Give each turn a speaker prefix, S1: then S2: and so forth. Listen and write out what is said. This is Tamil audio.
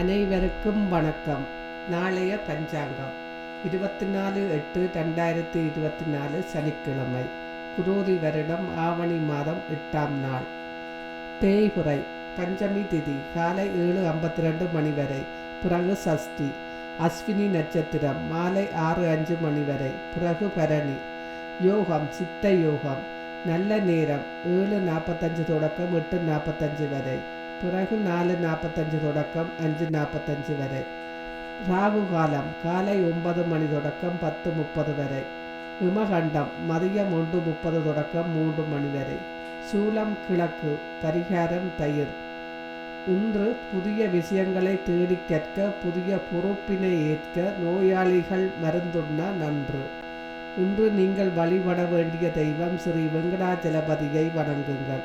S1: அனைவருக்கும் வணக்கம். நாளைய பஞ்சாங்கம். இருபத்தி நாலு எட்டு ரெண்டாயிரத்தி இருபத்தி நாலு சனிக்கிழமை. குரோதி வருடம் ஆவணி மாதம் எட்டாம் நாள். தேய்புரை. பஞ்சமி திதி. காலை ஏழு ஐம்பத்தி ரெண்டு மணி வரை. பிறகு சஷ்டி. அஸ்வினி நட்சத்திரம். மாலை ஆறு அஞ்சு மணி வரை. பிறகு பரணி. யோகம். சித்த யோகம். நல்ல நேரம். ஏழு நாற்பத்தஞ்சு தொடக்கம் எட்டு நாற்பத்தஞ்சு வரை. பிறகு நாலு நாற்பத்தஞ்சு தொடக்கம் அஞ்சு நாற்பத்தஞ்சு வரை. ராகு காலம் காலை ஒன்பது மணி தொடக்கம் பத்து முப்பது வரை. விமகண்டம் மதியம் ஒன்று முப்பது தொடக்கம் மூன்று மணி வரை. சூலம் கிழக்கு பரிகாரம் தயிர். இன்று புதிய விஷயங்களை தேடி கற்க புதிய பொறுப்பினை ஏற்க நோயாளிகள் மருந்துண்ண நன்று. இன்று நீங்கள் வழிபட வேண்டிய தெய்வம் ஸ்ரீ வெங்கடாச்சலபதியை வணங்குங்கள்.